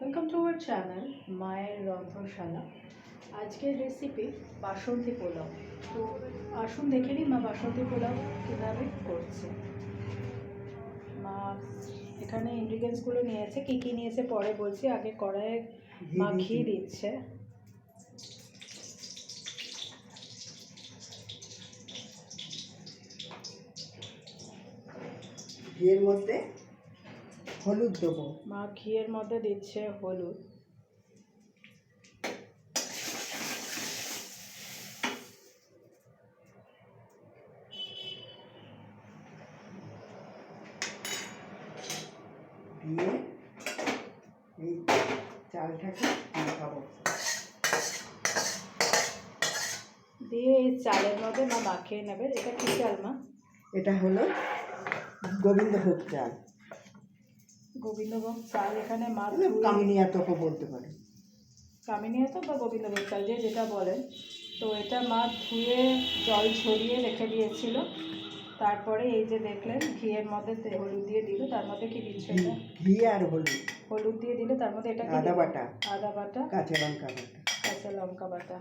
Welcome to our channel মায়ের রন্ধনশালা আজকের recipe বাসন্তী পোলাও তো আসুন দেখে নিই মা বাসন্তী পোলাও কীভাবে করছে। মা এখানে ইনগ্রিডিয়েন্টসগুলো নিয়েছে কী কী নিয়েছে পরে বলছি আগে কড়াইয়ে মা ঘি দিচ্ছে। ঘিয়ের মধ্যে হলুদ দেবো। মা ঘিয়ের মধ্যে দিচ্ছে হলুদ। দিয়ে এই চালটাকে মাখাবো। দিয়ে এই চালের মধ্যে মা মাখিয়ে নেবে। এটা কী চাল মা? এটা হলো গোবিন্দভোগ চাল। গোবিন্দভোগ চাল এখানে মা মানে কামিনিয়া তোকে বলতে পারে। কামিনী তো বা গোবিন্দভোগ চাল দিয়ে যেটা বলেন তো এটা মা ধুয়ে জল ঝরিয়ে রেখে দিয়েছিল। তারপরে এই যে দেখলেন ঘিয়ের মধ্যে হলুদ দিয়ে দিল তার মধ্যে কি দিচ্ছে ঘি এটা ঘি আর হলুদ। হলুদ দিয়ে দিলে তার মধ্যে এটা কি আদা? বাটা। আদা বাটা। কাঁচা লঙ্কা বাটা। কাঁচা লঙ্কা বাটা।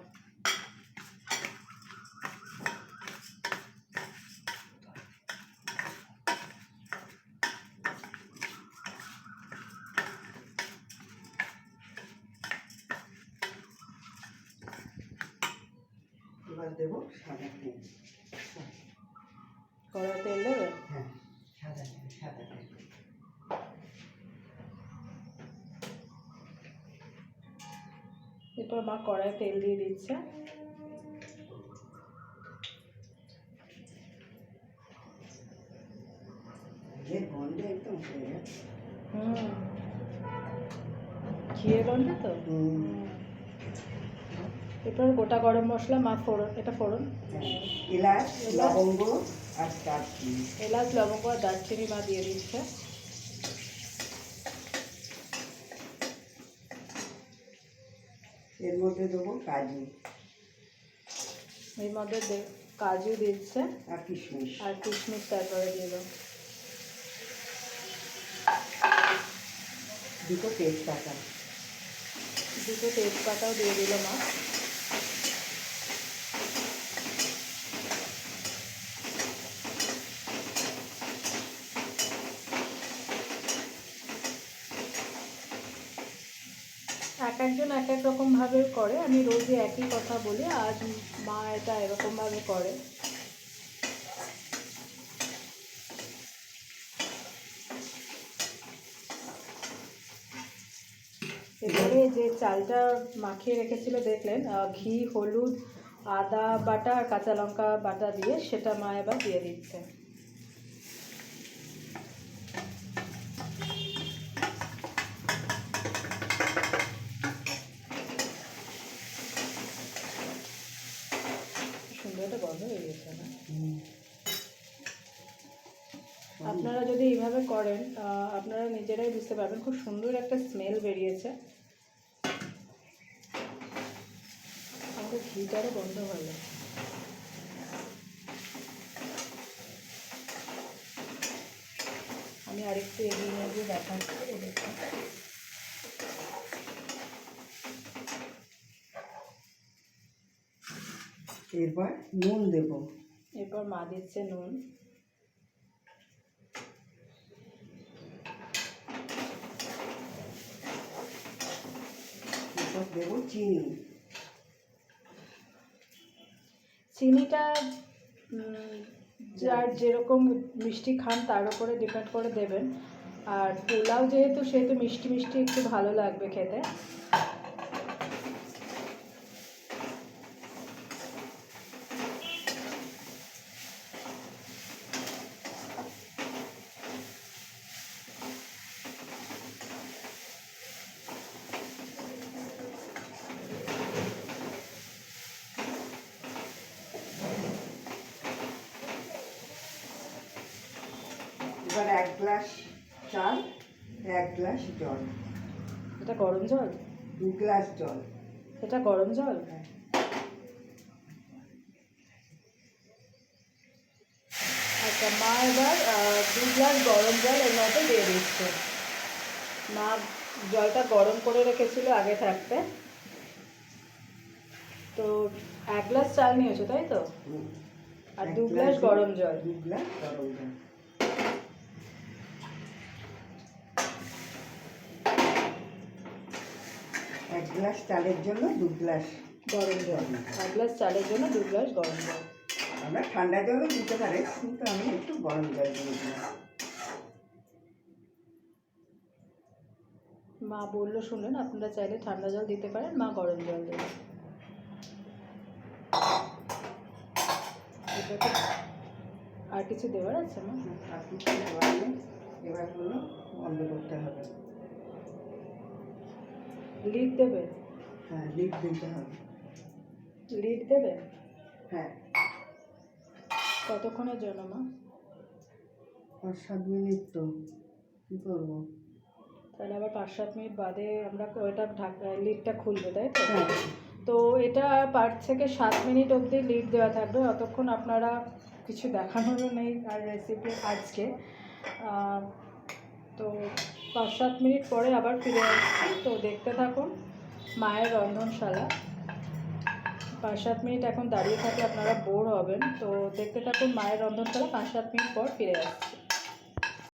এবার দেবো সাদা তেল। কড়া তেল? দেবে হ্যাঁ সাদা তেল সাদা তেল। এরপর মা কড়াই তেল দিয়ে দিচ্ছে। হুম। ঘিয়ে গন্ধ তো? হুম। এরপর গোটা গরম মশলা মা ফোড়ন এটা ফোড়ন। এলাচ। লবঙ্গ আর দারচিনি। এলাচ লবঙ্গ আর দারচিনি মা দিয়ে দিচ্ছে। এর মধ্যে দেবো কাজু। এর মধ্যে কাজু দিচ্ছে। আর কিশমিশ। আর কিশমিশ তারপরে দিয়ে দেবো। দুটো তেজপাতা। দুটো তেজপাতাও দিয়ে দিল মা। এক একজন এক এক রকমভাবে করে। আমি রোজই একই কথা বলি, আজ মা এটা এরকমভাবে করে। এবারে যে চালটা মাখিয়ে রেখেছিল, দেখলেন ঘি, হলুদ, আদা বাটা আর কাঁচা লঙ্কা বাটা দিয়ে সেটা মা এবার দিয়ে দিচ্ছে সুন্দর একটা গন্ধ বেরিয়েছে না হুম। আপনারা যদি এইভাবে করেন আহ, আপনারা নিজেরাই বুঝতে পারবেন খুব সুন্দর একটা স্মেল বেরিয়েছে। আমাদের ঘিটারও বন্ধ হয়ে যাচ্ছে আমি আরেকটু এগিয়ে নিয়ে গিয়ে দেখাচ্ছি দেখুন। এরপর নুন দেব। এরপর মা দিচ্ছে নুন। এরপর দেব চিনি। চিনিটা যার যেরকম মিষ্টি খান তার উপরে ডিপেন্ড করে দেবেন। আর পোলাও যেহেতু সেহেতু মিষ্টি মিষ্টি একটু ভালো লাগবে খেতে। এবার এক গ্লাস চাল এক গ্লাস জল। এটা গরম জল? দু গ্লাস জল। এটা গরম জল? হ্যাঁ। আচ্ছা মা এবার দু গ্লাস গরম জল এর মধ্যে দিয়ে দিচ্ছে। মা জলটা গরম করে রেখেছিল আগে থাকতে। তো এক গ্লাস চাল নিয়েছো তাই তো? আর দু গ্লাস গ্লাস গরম জল। দু গ্লাস গরম জল এক গ্লাস চালের জন্য দু গ্লাস গরম জল। এক গ্লাস চালের জন্য দু গ্লাস গরম জল। আমরা ঠান্ডা জলও দিতে পারে কিন্তু আমি একটু গরম জল দিয়ে দিলাম। মা বলল শুনলেন আপনারা চাইলে ঠান্ডা জল দিতে পারেন মা গরম জল দেবেন এটাতে আর কিছু দেওয়ার আছে না আর কিছু দেওয়ার নেই? এবার হলো বন্ধ করতে হবে। লিড দেবে? হ্যাঁ লিড দিতে হবে। লিড দেবে? হ্যাঁ। কতক্ষণের জন্য মা? পাঁচ সাত মিনিট তো। কী করব? তাহলে আবার পাঁচ সাত মিনিট বাদে আমরা ওটা ঢাকা লিডটা খুলবো তাই তো? হ্যাঁ। তো এটা পাঁচ থেকে সাত মিনিট অবধি লিড দেওয়া থাকবে। অতক্ষণ আপনারা কিছু দেখানোরও নেই আর রেসিপি আজকে। তো পাঁচ সাত মিনিট পরে আবার ফিরে আসছি। তো দেখতে থাকুন মায়ের রন্ধনশালা। পাঁচ সাত মিনিট এখন দাঁড়িয়ে থাকলে আপনারা বোর হবেন। তো দেখতে থাকুন মায়ের রন্ধনশালা পাঁচ সাত মিনিট পর ফিরে আসছি।